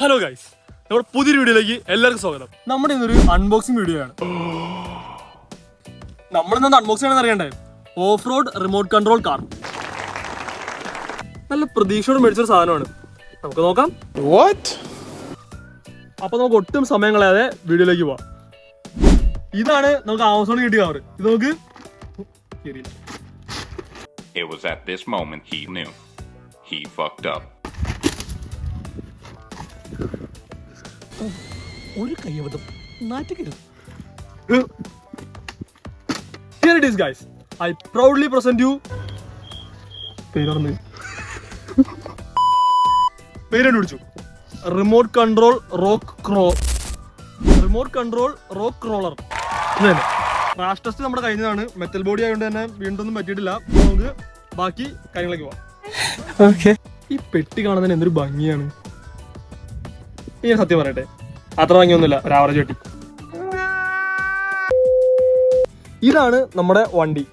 Hello guys നമ്മുടെ പുതിയൊരു വീഡിയോയിലേക്ക് എല്ലാവർക്കും സ്വാഗതം. നമ്മുടെ ഇന്നൊരു അൺബോക്സിംഗ് വീഡിയോ ആണ്. നമ്മൾ ഇന്ന് അൺബോക്സിംഗ് ആണെന്ന് അറിയണ്ടേ? Off road remote control car നല്ല പ്രതീക്ഷയോട് മേടിച്ചൊരു സാധനമാണ്. നമുക്ക് നോക്കാം? അപ്പൊ നമുക്ക് ഒട്ടും സമയം കളയാതെ വീഡിയോയിലേക്ക് പോവാം. ഇതാണ് നമുക്ക് ആമസോണിൽ കിട്ടിയ കാർ ഇത് നമുക്ക് ശരിയില്ല It was at this moment he knew. He fucked up. ഒരു കയ്യബദ്ധം. നാറ്റുകരുത്. Here it is, guys. I proudly present you. പേരൊന്ന് പേര് കണ്ടുപിടിച്ചു remote control rock crawl remote control rock crawler ഇത് തന്നെ ക്രാഷ് ടെസ്റ്റ് നമ്മുടെ കഴിഞ്ഞതാണ്. മെറ്റൽ ബോഡി ആയതുകൊണ്ട് തന്നെ വീണ്ടും ഒന്നും പറ്റിയിട്ടില്ല. നമുക്ക് ബാക്കി കാര്യങ്ങളൊക്കെ പോവാം. Okay. ഈ പെട്ടി കാണുന്നതിന് എന്തൊരു ഭംഗിയാണ്. ഈ സത്യം പറയട്ടെ. അത്ര വാങ്ങിയൊന്നുമില്ല ഒരു ആവറേജ് ഇതാണ് നമ്മുടെ വണ്ടി.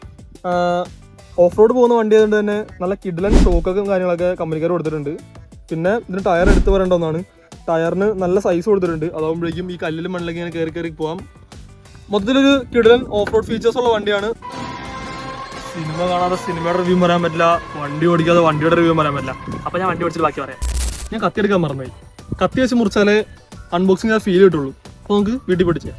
ഓഫ് റോഡ് പോകുന്ന വണ്ടി ആയതുകൊണ്ട് തന്നെ നല്ല കിഡിലൻ ഷോക്കൊക്കെ കാര്യങ്ങളൊക്കെ കമ്പനിക്കാർ കൊടുത്തിട്ടുണ്ട്. പിന്നെ ഇതിന് ടയർ എടുത്ത് പറയേണ്ട ഒന്നാണ്. ടയറിന് നല്ല സൈസ് കൊടുത്തിട്ടുണ്ട്. അതാകുമ്പോഴേക്കും ഈ കല്ലിലും മണ്ണിലൊക്കെ ഇങ്ങനെ കയറി കയറി പോകാം മൊത്തത്തിലൊരു കിഡിലൻ ഓഫ് റോഡ് ഫീച്ചേഴ്സ് ഉള്ള വണ്ടിയാണ്. സിനിമ കാണാതെ സിനിമയുടെ റിവ്യൂ പറയാൻ പറ്റില്ല. വണ്ടി ഓടിക്കാതെ വണ്ടിയുടെ റിവ്യൂ പറയാൻ പറ്റില്ല. അപ്പം ഞാൻ വണ്ടി ഓടിച്ചിട്ട് ബാക്കി പറയാം. ഞാൻ കത്തിയെടുക്കാൻ മറന്നുപോയി. കത്തി വെച്ച് മുറിച്ചാലേ അൺബോക്സിങ് ആ ഫീൽ കിട്ടുള്ളൂ. അപ്പൊ നമുക്ക് വീട്ടിൽ പഠിച്ച്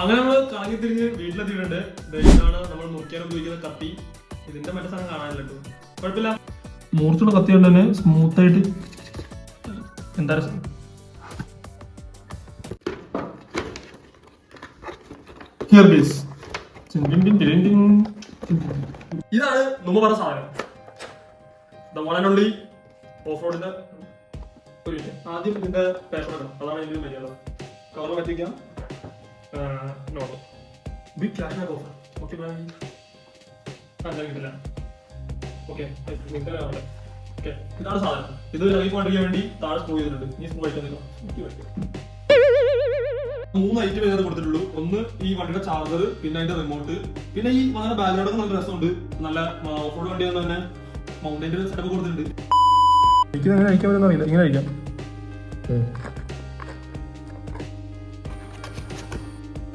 അങ്ങനെ നമ്മൾ കറങ്ങി തിരിഞ്ഞ് വീട്ടിലെത്തിയിട്ടുണ്ട്. ദേ ഇതാണ് നമ്മൾ മുറിക്കാൻ ഉപയോഗിക്കുന്ന കത്തി. ഇതിന്റെ മറ്റേ സാധനം കാണാനില്ല കേട്ടോ. കുഴപ്പമില്ല. മുറിച്ചുള്ള കത്തി കൊണ്ട് തന്നെ സ്മൂത്ത് ആയിട്ട് എന്താ രസം? ഹിയർ ബീസ് ഇതാണ് നമ്മ പറഞ്ഞ സാധനം. The one and only of റോഡിന്റെ ഒരു ആദ്യം ഇതിന്റെ പേപ്പർ ഇടണം. അതാണ് ഇതിന്റെ മര്യാദ cover പറ്റിക്കാം. Note big cash offer okay അങ്ങനെ കിട്ടില്ല ഓക്കെ ഓക്കെ ഇതാണ് സാധനം. ഇത് ലൈഫ് കൊണ്ടിരിക്കാൻ വേണ്ടി താഴെ സ്ക്രൂ ചെയ്തിട്ടുണ്ട്. ഈ സ്ക്രൂ വയ്ക്കുന്നില്ല മൂന്ന് ഐറ്റം ഇതിനകത്ത് കൊടുത്തിട്ടുള്ളൂ. ഒന്ന് ഈ വണ്ടിയുടെ ചാർജർ പിന്നെ അതിന്റെ റിമോട്ട് പിന്നെ ഈ വളരെ ബാക്ക്ഗ്രൗണ്ട് നല്ല രസമുണ്ട്. നല്ല ഓഫ് റോഡ് വണ്ടി ആയതുകൊണ്ട് തന്നെ മൗണ്ടൈന്റെ സെറ്റപ്പ് കൊടുത്തിട്ടുണ്ട്. എനിക്ക് അങ്ങനെ അയക്കാൻ പറ്റുന്ന അറിയില്ല. ഇങ്ങനെ അയക്കാം.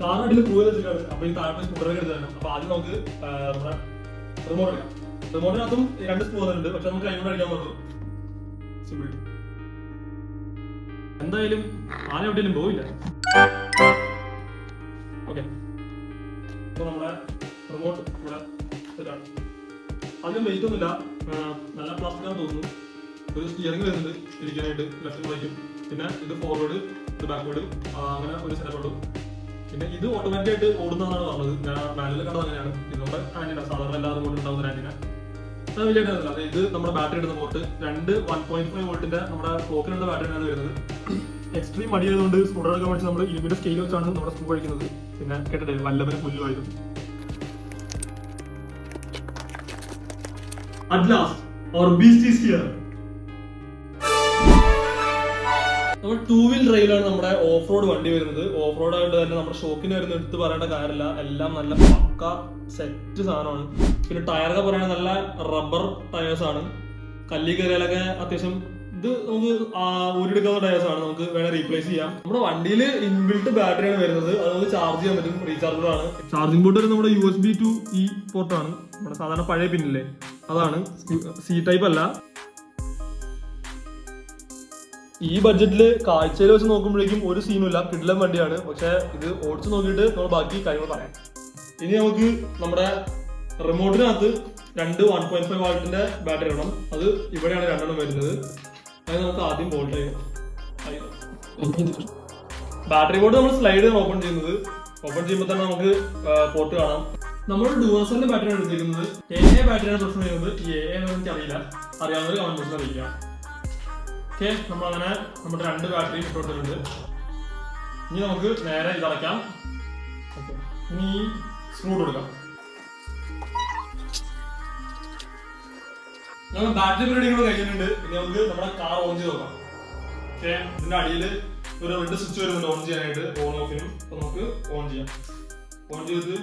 കാറിനടിയിൽ കൂടുതൽ വെച്ചിട്ടാണ്. അപ്പൊ ഈ താഴെ സ്കൂട്ടർ എടുത്താണ് അപ്പൊ ആദ്യം നമുക്ക് നമ്മുടെ റിമോട്ട് എടുക്കാം. റിമോട്ടിനകത്തും രണ്ട് സ്ക്രൂ വന്നിട്ടുണ്ട് പക്ഷെ നമുക്ക് കൈകൊണ്ട് അടിക്കാൻ പറ്റുള്ളൂ സിമ്പിൾ എന്തായാലും ആന എവിടെയും പോവില്ല. ഓക്കെ ഇപ്പൊ നമ്മുടെ റിമോട്ട് ഇവിടെ ഇതാണ്. അധികം വെയിറ്റ് ഒന്നുമില്ല. നല്ല പ്ലാസ്റ്റിക് ആണെന്ന് തോന്നുന്നു. ഒരു സ്റ്റിയറിംഗ് വരുന്നുണ്ട് ഇരിക്കാനായിട്ട് ലെഫ്റ്റ് റൈറ്റും പിന്നെ ഇത് ഫോർവേഡ് ഇത് ബാക്ക്വേഡ് അങ്ങനെ ഒരു സെറ്റപ്പ് ഉള്ളൂ. പിന്നെ ഇത് ഓട്ടോമാറ്റിക് ആയിട്ട് ഓടുന്നതാണ് പറഞ്ഞത്. ഞാൻ മാനുവൽ കണ്ടത് അങ്ങനെയാണ്. ഇതുകൊണ്ട് ആന്റിന സാധാരണ എല്ലാവരും കൊണ്ട് ഉണ്ടാവുന്ന ആന്റിന അത് വലിയ കാര്യമല്ല അതായത് ഇത് നമ്മുടെ ബാറ്ററി ഇടുന്ന പോർട്ട് രണ്ട് വൺ പോയിന്റ് ഫൈവ് വോൾട്ടിന്റെ നമ്മുടെ ക്ലോക്കിനുള്ള ബാറ്ററിയാണ് വരുന്നത്. എക്സ്ട്രീം മടിയായതുകൊണ്ട് എടുക്കാൻ വേണ്ടി നമ്മൾ ഇരുമ്പിന്റെ സ്കെയിൽ വെച്ചാണ് നമ്മുടെ സ്കൂൾ കഴിക്കുന്നത് പിന്നെ കേട്ടിട്ട് വല്ലവരും പുല്ലുമായിരുന്നു at last or B C here. നമ്മൾ ടൂ വീൽ ഡ്രൈവിലാണ് നമ്മുടെ ഓഫ് റോഡ് വണ്ടി വരുന്നത്. ഓഫ് റോഡ് ആയിട്ട് തന്നെ നമ്മുടെ ഷോക്കിന് വരുന്ന എടുത്ത് പറയേണ്ട കാര്യമില്ല. എല്ലാം നല്ല പക്ക സെറ്റ് സാധനമാണ്. പിന്നെ ടയറൊക്കെ പറയുന്നത് നല്ല റബ്ബർ ടയേഴ്സ് ആണ്. കല്ലി കയറിയാലൊക്കെ അത്യാവശ്യം ഇത് നമുക്ക് ഊരിടുക്കുന്ന ടയേഴ്സ് ആണ്. നമുക്ക് വേണേൽ റീപ്ലേസ് ചെയ്യാം. നമ്മുടെ വണ്ടിയിൽ ഇൻബിൽട്ട് ബാറ്ററി ആണ് വരുന്നത്. അത് നമുക്ക് ചാർജ് ചെയ്യാൻ പറ്റും. റീചാർജബിൾ ആണ്. ചാർജിംഗ് പോർട്ട് വരുന്നത് നമ്മുടെ U S B two E പോർട്ടാണ് നമ്മുടെ സാധാരണ പഴയ പിന്നില്ലേ? അതാണ്. സി ടൈപ്പ് അല്ല. ഈ ബഡ്ജറ്റിൽ കാഴ്ചയിൽ വെച്ച് നോക്കുമ്പോഴേക്കും ഒരു സീനും ഇല്ല. വണ്ടിയാണ്. പക്ഷെ ഇത് ഓടിച്ച് നോക്കിയിട്ട് നമ്മൾ ബാക്കി കാര്യങ്ങൾ പറയാം. ഇനി നമുക്ക് നമ്മുടെ റിമോട്ടിനകത്ത് രണ്ട് വൺ പോയിന്റ് ഫൈവ് വാൾട്ടിന്റെ ബാറ്ററി ഇടണം. അത് ഇവിടെയാണ് രണ്ടെണ്ണം വരുന്നത്. അത് നമുക്ക് ആദ്യം ബോൾട്ട് ചെയ്യാം. ബാറ്ററി ബോർഡ് നമ്മൾ സ്ലൈഡ് ഓപ്പൺ ചെയ്യുന്നത്. ഓപ്പൺ ചെയ്യുമ്പോൾ തന്നെ നമുക്ക് പോർട്ട് കാണാം. നമ്മൾ ഡുവാസലിന്റെ ബാറ്ററിയാണ് എടുത്തിരിക്കുന്നത്. എ എ ബാറ്ററിയാണ് പ്രശ്നം ചെയ്യുന്നത്. എ എ എനിക്ക് അറിയില്ല അറിയാവുന്നവർ കമന്റ് ബോക്സിൽ അറിയിക്കാം. ഓക്കെ നമ്മൾ അങ്ങനെ നമ്മുടെ രണ്ട് ബാറ്ററി ഇട്ടിട്ടുണ്ട് ഇനി നമുക്ക് നേരെ ഇതടയ്ക്കാം. ഓക്കെ ഇനി സ്ക്രൂ കൊടുക്കാം. നമ്മൾ ബാറ്ററി പരിപാടി കൂടെ കഴിഞ്ഞിട്ടുണ്ട്. ഇനി നമുക്ക് നമ്മുടെ കാർ ഓൺ ചെയ്ത് നോക്കാം. ഓക്കെ ഇതിന്റെ അടിയിൽ ഒരു റെഡ് സ്വിച്ച് വരുന്നുണ്ട് ഓൺ ചെയ്യാനായിട്ട് ഓൺ ഓഫിനും അപ്പൊ നമുക്ക് ഓൺ ചെയ്യാം. ഓൺ ചെയ്ത്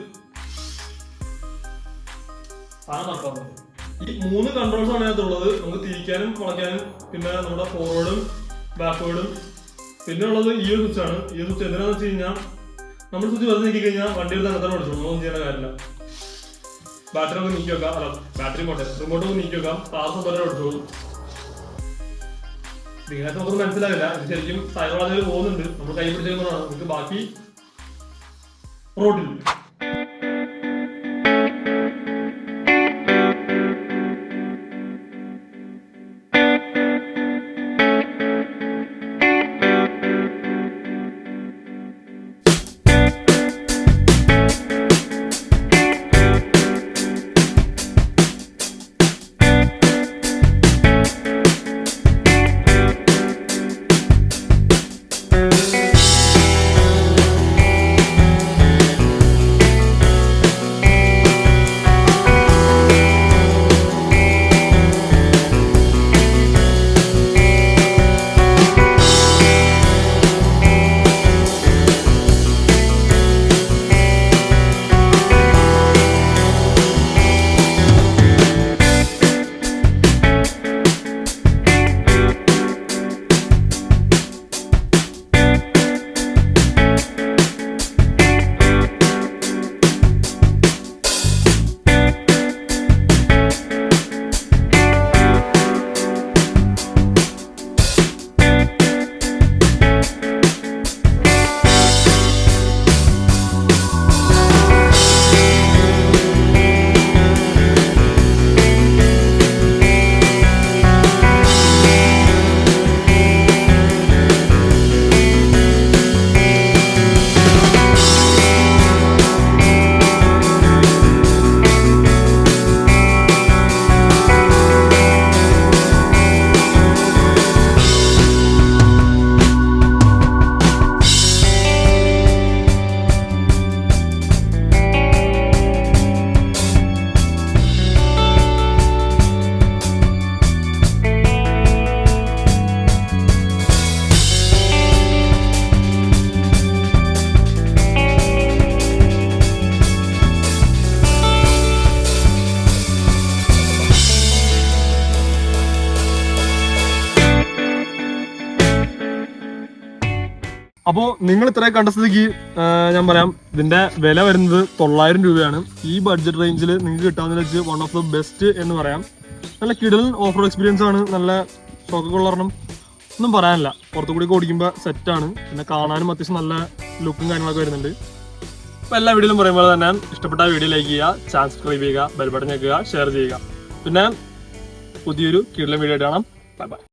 സാധനം നടത്താൻ ഈ മൂന്ന് കൺട്രോൾസ് ആണ് അതിനകത്തുള്ളത്. നമുക്ക് തിരിക്കാനും വളയ്ക്കാനും പിന്നെ നമ്മുടെ ഫോർവേഡും ബാക്ക്വേർഡും പിന്നെ ഉള്ളത് ഈ ഒരു സ്വിച്ച് ആണ്. ഈ സ്വിച്ച് എന്തിനാന്ന് വെച്ച് കഴിഞ്ഞാൽ നമ്മൾ സ്വിച്ച് വെറുതെ നീക്കി കഴിഞ്ഞാൽ വണ്ടി ഒരു തന്നെ തന്നെ ഓടിച്ചോളൂ ഒന്നും ചെയ്യേണ്ട കാര്യമില്ല. ബാറ്ററി ഒന്ന് നീക്കി വെക്കാം. അല്ല ബാറ്ററി പോട്ടെ. റിമോട്ട് ഒന്ന് നീക്കി വെക്കാം. പാസ് പോലെ ഓടിച്ചോളൂ. നിങ്ങൾക്ക് നമുക്ക് മനസ്സിലാവില്ല. ഇത് ശരിക്കും സൈക്കോളജിയിൽ പോകുന്നുണ്ട്. നമ്മൾ കൈ പിടിച്ചേക്കുന്നതാണ് നമുക്ക് ബാക്കി റോഡിൽ അപ്പോ നിങ്ങൾ ഇത്രയും കണ്ട സ്ഥിതിക്ക് ഞാൻ പറയാം ഇതിന്റെ വില വരുന്നത് തൊള്ളായിരം രൂപയാണ്. ഈ ബഡ്ജറ്റ് റേഞ്ചിൽ നിങ്ങൾക്ക് കിട്ടാവുന്ന വെച്ച് വൺ ഓഫ് ദ ബെസ്റ്റ് എന്ന് പറയാം. നല്ല കിടലൻ റോഡ് എക്സ്പീരിയൻസ് ആണ് നല്ല ഷോക്കൊക്കെ ഉള്ളരണം ഒന്നും പറയാനില്ല. പുറത്തു കൂടി ഓടിക്കുമ്പോൾ സെറ്റാണ് പിന്നെ കാണാനും അത്യാവശ്യം നല്ല ലുക്കും കാര്യങ്ങളൊക്കെ വരുന്നുണ്ട്. അപ്പോൾ എല്ലാ വീഡിയോയിലും പറയുമ്പോൾ തന്നെ ഇഷ്ടപ്പെട്ട വീഡിയോ ലൈക്ക് ചെയ്യുക ചാനൽ സബ്സ്ക്രൈബ് ചെയ്യുക ബെൽബട്ടൺ ഞെക്കുക ഷെയർ ചെയ്യുക. പിന്നെ പുതിയൊരു കിടലൻ വീഡിയോ ആയിട്ട് കാണാം. Bye bye